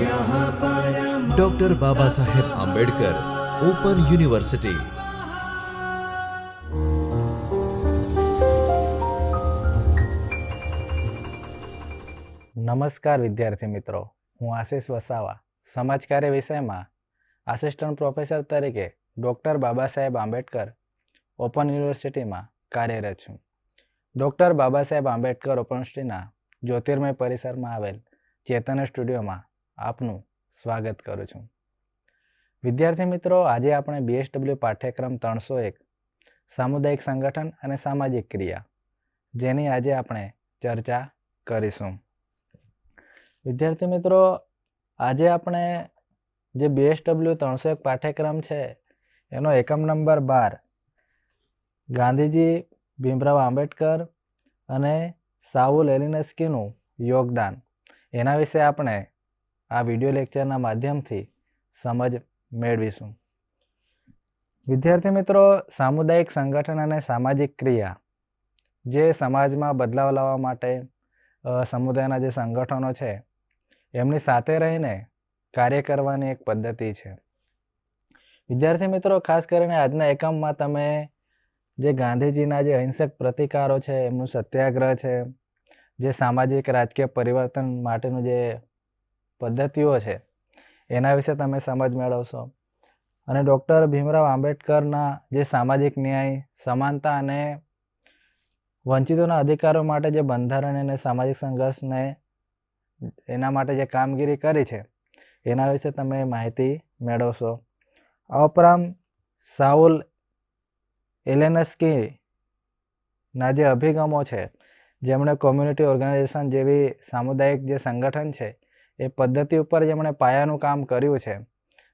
Doctor બાબા Saheb Ambedkar open university નમસ્કાર વિદ્યાર્થી મિત્રો, હું આશિષ વસાવા સમાજકાર્ય વિષયમાં આસિસ્ટન્ટ પ્રોફેસર તરીકે ડૉક્ટર બાબા સાહેબ આંબેડકર ઓપન યુનિવર્સિટીમાં કાર્યરત છું. ડૉક્ટર બાબા સાહેબ આંબેડકર ઓપન યુનિવર્સિટીના જ્યોતિર્મય પરિસરમાં આવેલ ચેતન સ્ટુડિયોમાં આપનું સ્વાગત કરું છું. વિદ્યાર્થી મિત્રો, આજે આપણે બીએસડબલ્યુ પાઠ્યક્રમ ત્રણસો એક, સામુદાયિક સંગઠન અને સામાજિક ક્રિયા, જેની આજે આપણે ચર્ચા કરીશું. વિદ્યાર્થી મિત્રો, આજે આપણે જે બીએસડબલ્યુ ત્રણસો એક પાઠ્યક્રમ છે, એનો એકમ નંબર બાર, ગાંધીજી ભીમરાવ આંબેડકર અને સાઉલ એલિનસ્કીનું યોગદાન. એના વિશે આપણે આ વીડિયો લેક્ચરના માધ્યમથી સમજ મેળવીશું. વિદ્યાર્થી મિત્રો, સામુદાયિક સંગઠન અને સામાજિક ક્રિયા જે સમાજમાં બદલાવ લાવવા માટે સમુદાયના જે સંગઠનો છે, એમની સાથે રહીને કાર્ય કરવાની એક પદ્ધતિ છે. વિદ્યાર્થી મિત્રો, ખાસ કરીને આજના એકમમાં તમે જે ગાંધીજીના જે અહિંસક પ્રતિકારો છે, એમનું સત્યાગ્રહ છે, જે સામાજિક, રાજકીય પરિવર્તન માટેનું જે પદ્ધતિઓ છે. એના વિશે તમે સમજ મેળવશો. અને ડૉક્ટર ભીમરાવ આંબેડકરના જે સામાજિક ન્યાય, સમાનતા અને વંચિતોના અધિકારો માટે જે બંધારણ અને સામાજિક સંઘર્ષને એના માટે જે કામગીરી કરી છે, એના વિશે તમે માહિતી મેળવશો. આ ઉપરાંત સાઉલ એલેનસ્કીના જે અભિગમો છે, જેમણે કોમ્યુનિટી ઓર્ગેનાઇઝેશન જેવી સામુદાયિક જે સંગઠન છે એ પદ્ધતિ ઉપર જેમણે પાયાનું કામ કર્યું છે.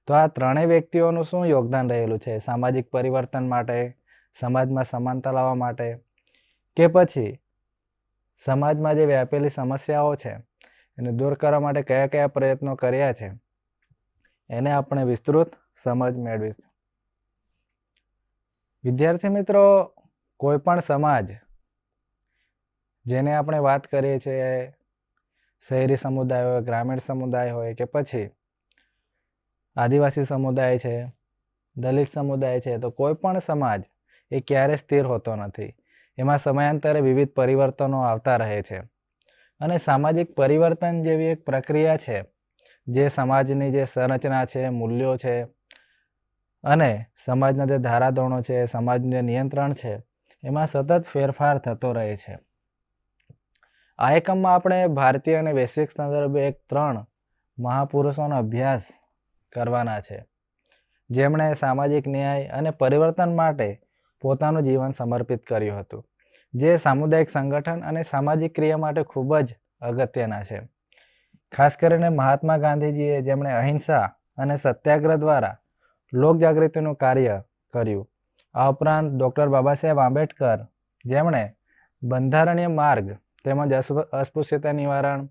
તો આ ત્રણેય વ્યક્તિઓનું શું યોગદાન રહેલું છે? સામાજિક પરિવર્તન માટે, સમાજમાં સમાનતા લાવવા માટે કે પછી સમાજમાં જે વ્યાપેલી સમસ્યાઓ છે એને દૂર કરવા માટે કયા કયા પ્રયત્નો કર્યા છે? એને આપણે વિસ્તૃત સમજ મેળવીશું. વિદ્યાર્થી મિત્રો, કોઈ પણ સમાજ જેને આપણે વાત કરીએ છીએ શહેરી સમુદાય હોય, ગ્રામીણ સમુદાય હોય કે પછી આદિવાસી સમુદાય છે, દલિત સમુદાય છે, તો કોઈ પણ સમાજ એ ક્યારે સ્થિર હોતો નથી. એમાં સમયાંતરે વિવિધ પરિવર્તનો આવતા રહે છે. અને સામાજિક પરિવર્તન જેવી એક પ્રક્રિયા છે, જે સમાજની જે સંરચના છે, મૂલ્યો છે અને સમાજના જે ધારાધોરણો છે, સમાજનું જે નિયંત્રણ છે, એમાં સતત ફેરફાર થતો રહે છે. આ એકમમાં આપણે ભારતીય અને વૈશ્વિક સંદર્ભે એક ત્રણ મહાપુરુષોનો અભ્યાસ કરવાના છે. જેમણે સામાજિક ન્યાય અને પરિવર્તન માટે પોતાનું જીવન સમર્પિત કર્યું હતું, જે સામુદાયિક સંગઠન અને સામાજિક ક્રિયા માટે ખૂબ જ અગત્યના છે. ખાસ કરીને મહાત્મા ગાંધીજીએ જેમણે અહિંસા અને સત્યાગ્રહ દ્વારા લોકજાગૃતિનું કાર્ય કર્યું, આ ઉપરાંત ડૉક્ટર બાબા સાહેબ આંબેડકર, જેમણે બંધારણીય માર્ગ તેમજ અસ્પ- અસ્પૃશ્યતા નિવારણ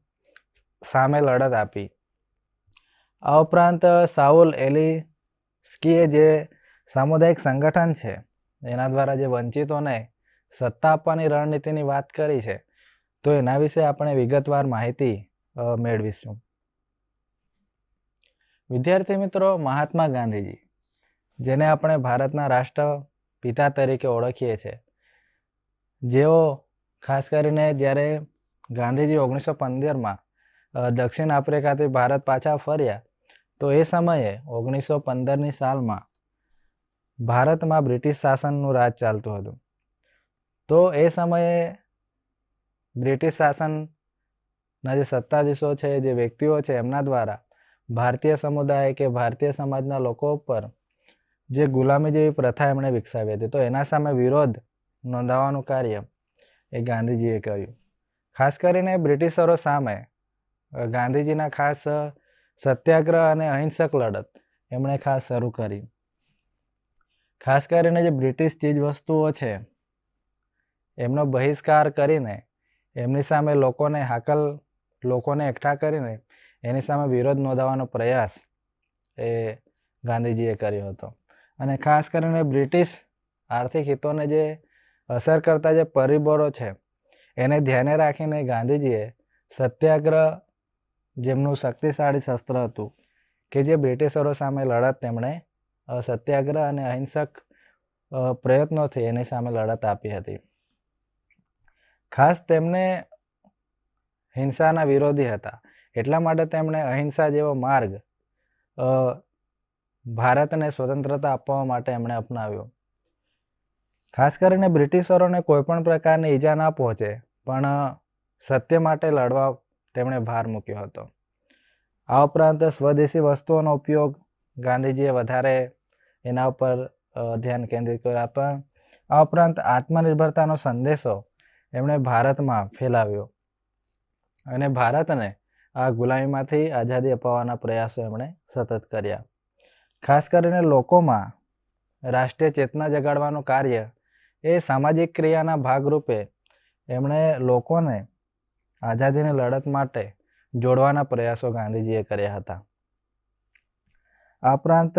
સામે લડત આપી. આ ઉપરાંત સાઉલ એલિસ્કીએ જે સામુદાયિક સંગઠન છે, એના દ્વારા જે વંચિતોને સત્તા આપવાની રણનીતિની વાત કરી છે, તો એના વિશે આપણે વિગતવાર માહિતી મેળવીશું. વિદ્યાર્થી મિત્રો, મહાત્મા ગાંધીજી, જેને આપણે ભારતના રાષ્ટ્રપિતા તરીકે ઓળખીએ છીએ જેઓ ખાસ કરીને જ્યારે ગાંધીજી ઓગણીસો પંદરમાં દક્ષિણ આફ્રિકાથી ભારત પાછા ફર્યા, તો એ સમયે ઓગણીસો પંદરની સાલમાં ભારતમાં બ્રિટિશ શાસનનું રાજ ચાલતું હતું. તો એ સમયે બ્રિટિશ શાસનના જે સત્તાધીશો છે, જે વ્યક્તિઓ છે, એમના દ્વારા ભારતીય સમુદાય કે ભારતીય સમાજના લોકો ઉપર જે ગુલામી જેવી પ્રથા એમણે વિકસાવી હતી, તો એના સામે વિરોધ નોંધાવવાનું કાર્ય એ ગાંધીજીએ કર્યું. ખાસ કરીને બ્રિટિશરો સામે ગાંધીજીના ખાસ સત્યાગ્રહ અને અહિંસક લડત એમણે ખાસ શરૂ કરી. ખાસ કરીને જે બ્રિટિશ ચીજ વસ્તુઓ છે, એમનો બહિષ્કાર કરીને, એમની સામે લોકોને હાકલ, લોકોને એકઠા કરીને એની સામે વિરોધ નોંધાવવાનો પ્રયાસ એ ગાંધીજીએ કર્યો હતો. અને ખાસ કરીને બ્રિટિશ આર્થિક હિતોને જે અસર કરતા જે પરિબળો છે, એને ધ્યાને રાખીને ગાંધીજીએ સત્યાગ્રહ જેમનું શક્તિશાળી શસ્ત્ર હતું કે જે બ્રિટિશરો સામે લડત તેમણે સત્યાગ્રહ અને અહિંસક પ્રયત્નોથી એની સામે લડત આપી હતી. ખાસ તેમને હિંસાના વિરોધી હતા. એટલા માટે તેમણે અહિંસા જેવો માર્ગ ભારતને સ્વતંત્રતા આપવા માટે એમણે અપનાવ્યો. ખાસ કરીને બ્રિટિશરોને કોઈ પણ પ્રકારની ઈજા ના પહોંચે, પણ સત્ય માટે લડવા તેમણે ભાર મૂક્યો હતો. આ ઉપરાંત સ્વદેશી વસ્તુઓનો ઉપયોગ ગાંધીજીએ વધારે એના ઉપર ધ્યાન કેન્દ્રિત કર્યું. પણ, આ ઉપરાંત આત્મનિર્ભરતાનો સંદેશો એમણે ભારતમાં ફેલાવ્યો અને ભારતને આ ગુલામીમાંથી આઝાદી અપાવવાના પ્રયાસો એમણે સતત કર્યા. ખાસ કરીને લોકોમાં રાષ્ટ્રીય ચેતના જગાડવાનું કાર્ય એ સામાજિક ક્રિયાના ભાગરૂપે એમણે લોકોને આઝાદીની લડત માટે જોડવાના પ્રયાસો ગાંધીજીએ કર્યા હતા. આ ઉપરાંત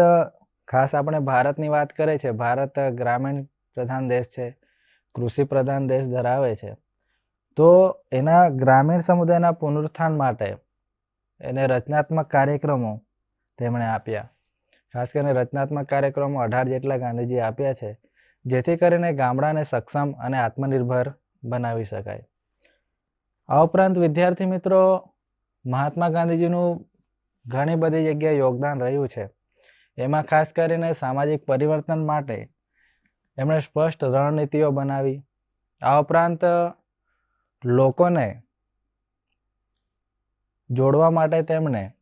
ખાસ આપણે ભારતની વાત કરીએ છીએ, ભારત ગ્રામીણ પ્રધાન દેશ છે, કૃષિ પ્રધાન દેશ ધરાવે છે. તો એના ગ્રામીણ સમુદાયના પુનરુત્થાન માટે એને રચનાત્મક કાર્યક્રમો તેમણે આપ્યા. ખાસ કરીને રચનાત્મક કાર્યક્રમો અઢાર જેટલા ગાંધીજીએ આપ્યા છે. જેથી કરીને ગામડાને સક્ષમ અને આત્મનિર્ભર બનાવી શકાય. આ ઉપરાંત વિદ્યાર્થી મિત્રો, મહાત્મા ગાંધીજીનું ઘણી બધી જગ્યાએ યોગદાન રહ્યું છે. એમાં ખાસ કરીને સામાજિક પરિવર્તન માટે એમણે સ્પષ્ટ રણનીતિઓ બનાવી. આ ઉપરાંત લોકોને જોડવા માટે તેમણે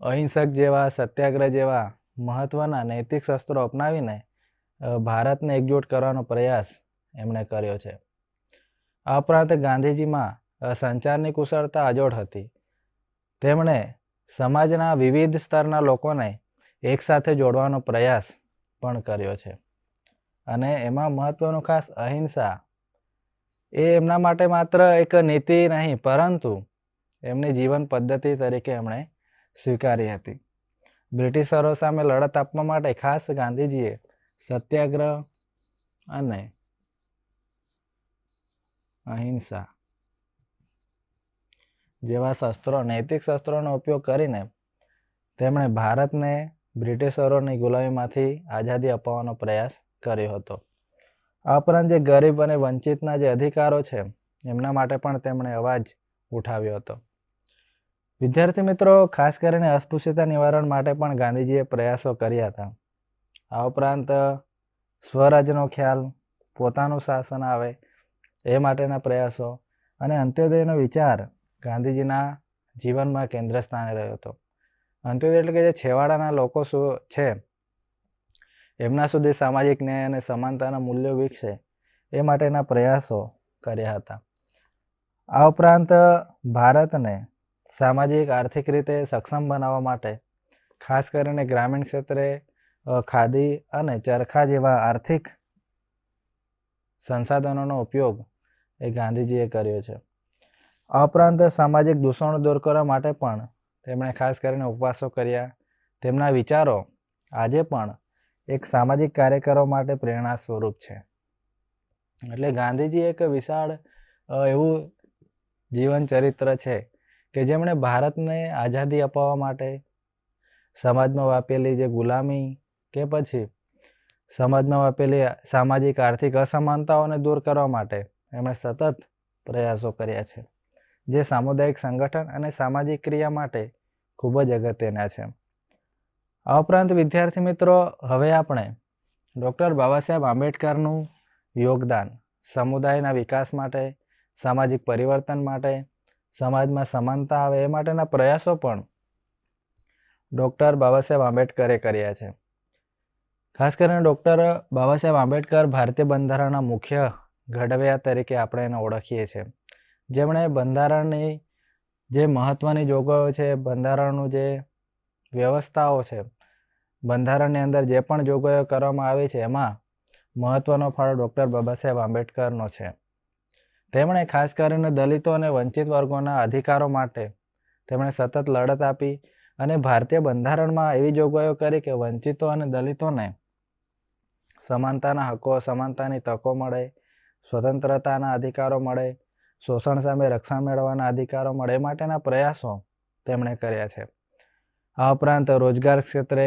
અહિંસક જેવા, સત્યાગ્રહ જેવા મહત્વના નૈતિક શસ્ત્રો અપનાવીને ભારતને એકજૂટ કરવાનો પ્રયાસ એમણે કર્યો છે. આ ઉપરાંત ગાંધીજીમાં સંચારની કુશળતા અજોડ હતી. તેમણે સમાજના વિવિધ સ્તરના લોકોને એકસાથે જોડવાનો પ્રયાસ પણ કર્યો છે. અને એમાં મહત્વનું ખાસ અહિંસા એ એમના માટે માત્ર એક નીતિ નહીં, પરંતુ એમની જીવન પદ્ધતિ તરીકે એમણે સ્વીકારી હતી. બ્રિટિશરો સામે લડત આપવા માટે ખાસ ગાંધીજીએ સત્યાગ્રહ અને અહિંસા જેવા શસ્ત્રો, નૈતિક શસ્ત્રોનો ઉપયોગ કરીને તેમણે ભારતને બ્રિટિશરોની ગુલામીમાંથી આઝાદી અપાવવાનો પ્રયાસ કર્યો હતો. આ ઉપરાંત જે ગરીબ અને વંચિતના જે અધિકારો છે, એમના માટે પણ તેમણે અવાજ ઉઠાવ્યો હતો. વિદ્યાર્થી મિત્રો, ખાસ કરીને અસ્પૃશ્યતા નિવારણ માટે પણ ગાંધીજીએ પ્રયાસો કર્યા હતા. આ ઉપરાંત સ્વરાજનો ખ્યાલ, પોતાનું શાસન આવે, એ માટેના પ્રયાસો અને અંત્યોદયનો વિચાર ગાંધીજીના જીવનમાં કેન્દ્ર સ્થાને રહ્યો હતો. અંત્યોદય એટલે કે જે છેવાડાના લોકો શું છે, એમના સુધી સામાજિક ન્યાય અને સમાનતાના મૂલ્યો વિકસે, એ માટેના પ્રયાસો કર્યા હતા. આ ઉપરાંત ભારતને સામાજિક, આર્થિક રીતે સક્ષમ બનાવવા માટે, ખાસ કરીને ગ્રામીણ ક્ષેત્રે ખાદી અને ચરખા જેવા આર્થિક સંસાધનોનો ઉપયોગ એ ગાંધીજીએ કર્યો છે. આ ઉપરાંત સામાજિક દૂષણો દૂર કરવા માટે પણ તેમણે ખાસ કરીને ઉપવાસો કર્યા. તેમના વિચારો આજે પણ એક સામાજિક કાર્યકરો માટે પ્રેરણા સ્વરૂપ છે. એટલે ગાંધીજી એક વિશાળ એવું જીવન ચરિત્ર છે કે જેમણે ભારતને આઝાદી અપાવવા માટે, સમાજમાં વાપેલી જે ગુલામી કે પછી સમાજમાં વાપેલી સામાજિક આર્થિક અસમાનતાઓને દૂર કરવા માટે એમણે સતત પ્રયાસો કર્યા છે, જે સામુદાયિક સંગઠન અને સામાજિક ક્રિયા માટે ખૂબ જ અગત્યના છે. આ ઉપરાંત વિદ્યાર્થી મિત્રો, હવે આપણે ડૉક્ટર બાબા સાહેબ આંબેડકરનું યોગદાન સમુદાયના વિકાસ માટે, સામાજિક પરિવર્તન માટે, સમાજમાં સમાનતા આવે એ માટેના પ્રયાસો પણ ડૉક્ટર બાબા સાહેબ આંબેડકરે કર્યા છે. ખાસ કરીને ડૉક્ટર બાબા સાહેબ આંબેડકર ભારતીય બંધારણના મુખ્ય ઘડવૈયા તરીકે આપણે એને ઓળખીએ છીએ. જેમણે બંધારણની જે મહત્ત્વની જોગવાઈઓ છે, બંધારણનું જે વ્યવસ્થાઓ છે, બંધારણની અંદર જે પણ જોગવાઈઓ કરવામાં આવી છે, એમાં મહત્ત્વનો ફાળો ડૉક્ટર બાબા સાહેબ આંબેડકરનો છે. તેમણે ખાસ કરીને દલિતો અને વંચિત વર્ગોના અધિકારો માટે તેમણે સતત લડત આપી અને ભારતીય બંધારણમાં એવી જોગવાઈઓ કરી કે વંચિતો અને દલિતોને સમાનતાના હકો, સમાનતાની તકો મળે, સ્વતંત્રતાના અધિકારો મળે, શોષણ સામે રક્ષણ મેળવવાના અધિકારો મળે એ માટેના પ્રયાસો તેમણે કર્યા છે. આ ઉપરાંત રોજગાર ક્ષેત્રે,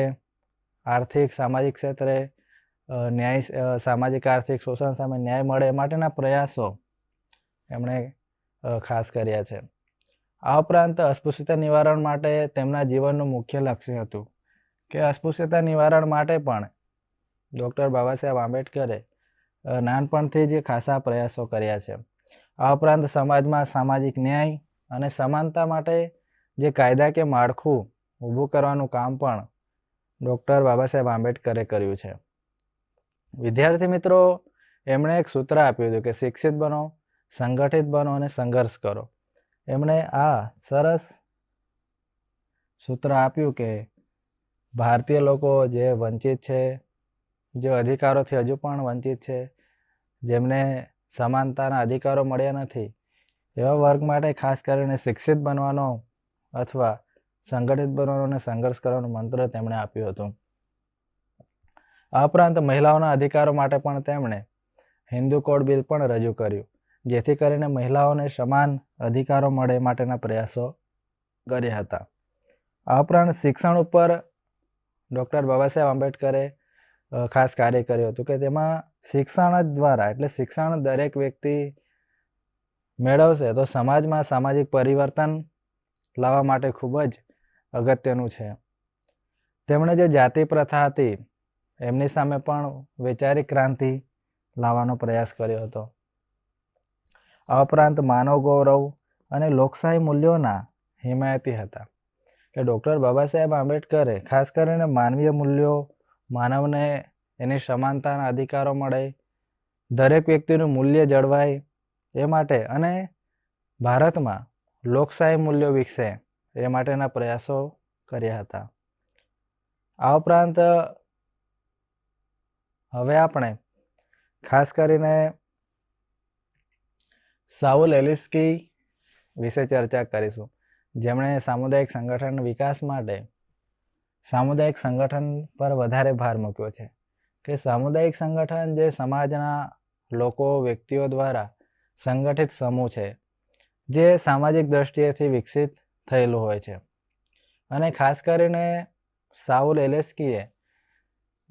આર્થિક, સામાજિક ક્ષેત્રે ન્યાય સામાજિક, આર્થિક, શોષણ સામે ન્યાય મળે માટેના પ્રયાસો એમણે ખાસ કર્યા છે. આ ઉપરાંત અસ્પૃશ્યતા નિવારણ માટે તેમના જીવનનું મુખ્ય લક્ષ્ય હતું કે અસ્પૃશ્યતા નિવારણ માટે પણ ડૉક્ટર બાબા સાહેબ આંબેડકરે નાનપણથી જ ખાસા પ્રયાસો કર્યા છે. આ ઉપરાંત સમાજમાં સામાજિક ન્યાય અને સમાનતા માટે જે કાયદા કે માળખું ઊભું કરવાનું કામ પણ ડૉક્ટર બાબા સાહેબ આંબેડકરે કર્યું છે. વિદ્યાર્થી મિત્રો, એમણે એક સૂત્ર આપ્યું હતું કે શિક્ષિત બનો, સંગઠિત બનો અને સંઘર્ષ કરો. એમણે આ સરસ સૂત્ર આપ્યું કે ભારતીય લોકો જે વંચિત છે જે અધિકારોથી હજુ પણ વંચિત છે, જેમને સમાનતાના અધિકારો મળ્યા નથી, એવા વર્ગ માટે ખાસ કરીને શિક્ષિત બનવાનો અથવા સંગઠિત બનવાનો અને સંઘર્ષ કરવાનો મંત્ર તેમણે આપ્યું હતું. આ ઉપરાંત મહિલાઓના અધિકારો માટે પણ તેમણે હિન્દુ કોડ બિલ પણ રજૂ કર્યું, જેથી કરીને મહિલાઓને સમાન અધિકારો મળે માટેના પ્રયાસો કર્યા હતા. આ ઉપરાંત શિક્ષણ ઉપર ડૉક્ટર બાબા સાહેબ આંબેડકરે ખાસ કાર્ય કર્યું હતું કે તેમાં શિક્ષણ દ્વારા, એટલે શિક્ષણ દરેક વ્યક્તિ મેળવશે, તો સમાજમાં સામાજિક પરિવર્તન લાવવા માટે ખૂબ જ અગત્યનું છે. તેમણે જે જાતિ પ્રથા હતી, એમની સામે પણ વૈચારિક ક્રાંતિ લાવવાનો પ્રયાસ કર્યો હતો. આ ઉપરાંત માનવ ગૌરવ અને લોકશાહી મૂલ્યોના હિમાયતી હતા. કે ડૉક્ટર બાબા સાહેબ આંબેડકરે, ખાસ કરીને માનવીય મૂલ્યો માનવને એની સમાનતાના અધિકારો મળે, દરેક વ્યક્તિનું મૂલ્ય જળવાય એ માટે અને ભારતમાં લોકશાહી મૂલ્યો વિકસે એ માટેના પ્રયાસો કર્યા હતા. આ ઉપરાંત હવે આપણે ખાસ કરીને સાઉલ એલિસ્કી વિશે ચર્ચા કરીશું. જેમણે સામુદાયિક સંગઠન વિકાસ માટે સામુદાયિક સંગઠન પર વધારે ભાર મૂક્યો છે. કે સામુદાયિક સંગઠન જે સમાજના લોકો, વ્યક્તિઓ દ્વારા સંગઠિત સમૂહ છે, જે સામાજિક દ્રષ્ટિએથી વિકસિત થયેલું હોય છે. અને ખાસ કરીને સાઉલ એલેસ્કીએ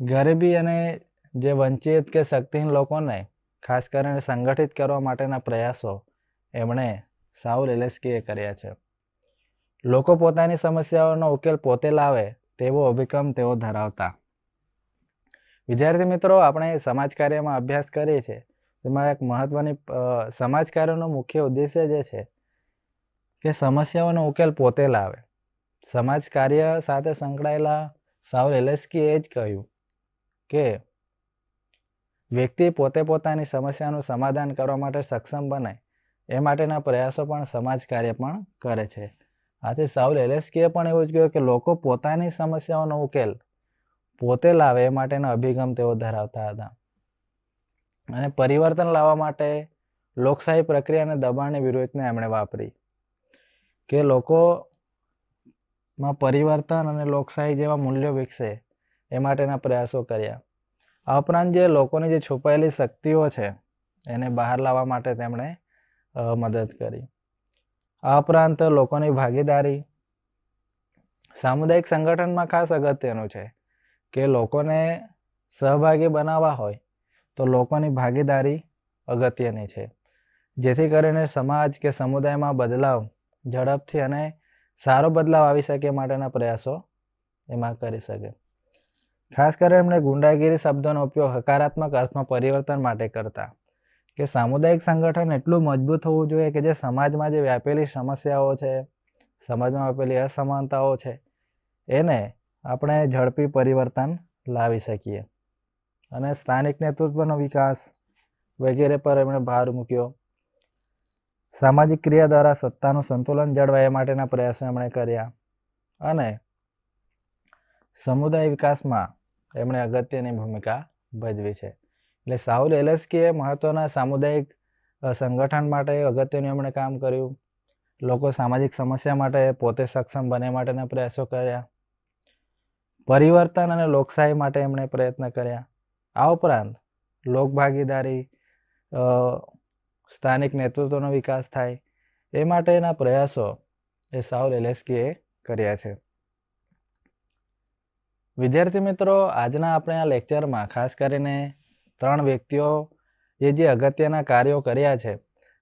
ગરીબી અને જે વંચિત કે શક્તિહીન લોકોને ખાસ કરીને સંગઠિત કરવા માટેના પ્રયાસો એમણે સાઉલ એલેસ્કીએ કર્યા છે. લોકો પોતાની સમસ્યાઓનો ઉકેલ પોતે લાવે તેવો અભિગમ તેઓ ધરાવતા. વિદ્યાર્થી મિત્રો, આપણે સમાજ કાર્યમાં અભ્યાસ કરીએ છીએ. તેમાં એક મહત્વની સમાજ કાર્યનો મુખ્ય ઉદ્દેશ્ય જે છે કે સમસ્યાઓનો ઉકેલ પોતે લાવે. સમાજ કાર્ય સાથે સંકળાયેલા સાઉલ એલેસ્કીએ જ કહ્યું કે વ્યક્તિ પોતે પોતાની સમસ્યાનું સમાધાન કરવા માટે સક્ષમ બને. એ માટેના પ્રયાસો પણ સમાજ કાર્ય પણ કરે છે. આથી સાઉલ એલેસ્કીએ પણ એવું જ કહ્યું કે લોકો પોતાની સમસ્યાઓનો ઉકેલ પોતે લાવે એ માટેનો અભિગમ તેઓ ધરાવતા હતા. અને પરિવર્તન લાવવા માટે લોકશાહી પ્રક્રિયા અને દબાણની વિરોધને એમણે વાપરી કે લોકોમાં પરિવર્તન અને લોકશાહી જેવા મૂલ્યો વિકસે એ માટેના પ્રયાસો કર્યા. આ ઉપરાંત જે લોકોની જે છુપાયેલી શક્તિઓ છે એને બહાર લાવવા માટે તેમણે મદદ કરી. આ ઉપરાંત લોકોની ભાગીદારી. સામુદાયિક સંગઠનમાં ખાસ અગત્યનું છે કે લોકોને સહભાગી બનાવવા હોય તો લોકોની ભાગીદારી અગત્યની છે. જેથી કરીને સમાજ કે સમુદાયમાં બદલાવ ઝડપથી અને સારો બદલાવ આવી શકે માટેના પ્રયાસો એમાં કરી શકે. ખાસ કરીને એમણે ગુંડાગીરી શબ્દનો ઉપયોગ હકારાત્મક અર્થમાં પરિવર્તન માટે કરતા. કે સામુદાયિક સંગઠન એટલું મજબૂત હોવું જોઈએ કે જે સમાજમાં જે વ્યાપેલી સમસ્યાઓ છે, સમાજમાં વ્યાપેલી અસમાનતાઓ છે, એને આપણે ઝડપી પરિવર્તન લાવી શકીએ. અને સ્થાનિક નેતૃત્વનો વિકાસ વગેરે પર એમણે ભાર મૂક્યો. સામાજિક ક્રિયા દ્વારા સત્તાનું સંતુલન જળવાય માટેના પ્રયાસો એમણે કર્યા. અને સમુદાય વિકાસમાં એમણે અગત્યની ભૂમિકા ભજવી છે. એટલે સાઉલ એલેસ્કીએ મહત્વના સામુદાયિક સંગઠન માટે અગત્યનું એમણે કામ કર્યું. લોકો સામાજિક સમસ્યા માટે પોતે સક્ષમ બને માટેના પ્રયાસો કર્યા. પરિવર્તન અને લોકશાહી માટે એમણે પ્રયત્ન કર્યા. આ ઉપરાંત લોકભાગીદારી સ્થાનિક નેતૃત્વનો વિકાસ થાય, એ માટેના પ્રયાસો એ સાઉલ એલેસ્કીએ કર્યા છે. વિદ્યાર્થી મિત્રો, આજના આપણે આ લેક્ચરમાં ખાસ કરીને ત્રણ વ્યક્તિઓ એ જે અગત્યના કાર્યો કર્યા છે,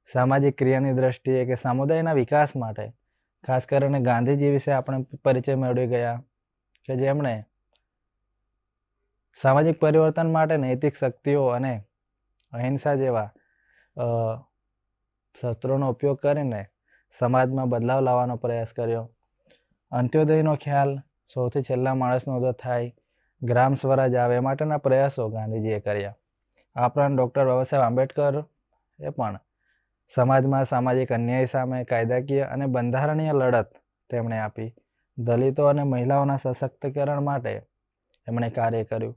સામાજિક ક્રિયાની દ્રષ્ટિએ કે સમુદાયના વિકાસ માટે, ખાસ કરીને ગાંધીજી વિશે આપણે પરિચય મેળવી ગયા કે જેમણે સામાજિક પરિવર્તન માટે નૈતિક શક્તિઓ અને અહિંસા જેવા શસ્ત્રોનો ઉપયોગ કરીને સમાજમાં બદલાવ લાવવાનો પ્રયાસ કર્યો. અંત્યોદયનો ખ્યાલ સૌથી છેલ્લા માણસનો ઉદય થાય, ગ્રામ સ્વરાજ આવે માટેના પ્રયાસો ગાંધીજીએ કર્યા. આ ઉપરાંત ડૉક્ટર બાબા સાહેબ આંબેડકર એ પણ સમાજમાં સામાજિક અન્યાય સામે કાયદાકીય અને બંધારણીય લડત તેમણે આપી. દલિતો અને મહિલાઓના સશક્તિકરણ માટે એમણે કાર્ય કર્યું.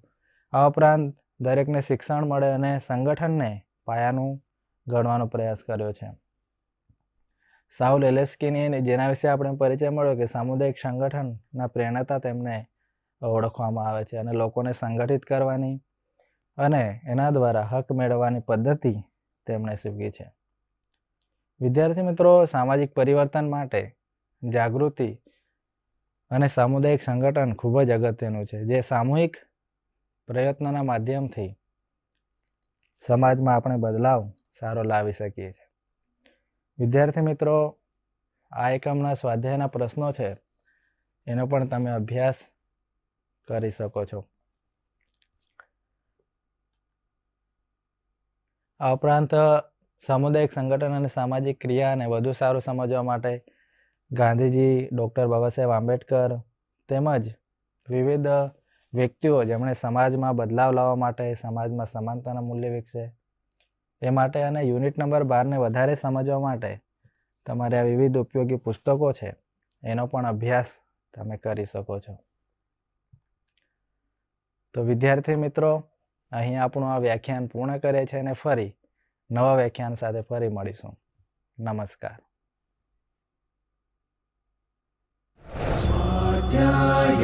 આ ઉપરાંત દરેકને શિક્ષણ મળે અને સંગઠનને પાયાનું ગણવાનો પ્રયાસ કર્યો છે. સાઉલ એલેસ્કીની જેના વિશે આપણે પરિચય મળ્યો કે સામુદાયિક સંગઠનના પ્રેરણાતા તેમને ઓળખવામાં આવે છે અને લોકોને સંગઠિત કરવાની અને એના દ્વારા હક મેળવવાની પદ્ધતિ તેમણે શીખવી છે. વિદ્યાર્થી મિત્રો, સામાજિક પરિવર્તન માટે જાગૃતિ અને સામુદાયિક સંગઠન ખૂબ જ અગત્યનું છે, જે સામૂહિક પ્રયત્નોના માધ્યમથી સમાજમાં આપણે બદલાવ સારો લાવી શકીએ છીએ. વિદ્યાર્થી મિત્રો, આ એકમના સ્વાધ્યાયના પ્રશ્નો છે, એનો પણ તમે અભ્યાસ કરી શકો છો. આ ઉપરાંત સામુદાયિક સંગઠન અને સામાજિક ક્રિયાને વધુ સારું સમજવા માટે ગાંધીજી, ડૉક્ટર બાબા સાહેબ આંબેડકર તેમજ વિવિધ વ્યક્તિઓ જેમણે સમાજમાં બદલાવ લાવવા માટે, સમાજમાં સમાનતાના મૂલ્ય વિકસે એ માટે અને યુનિટ નંબર બારને વધારે સમજવા માટે તમારે આ વિવિધ ઉપયોગી પુસ્તકો છે એનો પણ અભ્યાસ તમે કરી શકો છો. તો વિદ્યાર્થી મિત્રો અહીં આપણું આ વ્યાખ્યાન પૂર્ણ કરે છે અને ફરી નવા વ્યાખ્યાન સાથે ફરી મળીશું. નમસ્કાર. સ્વાધ્યાય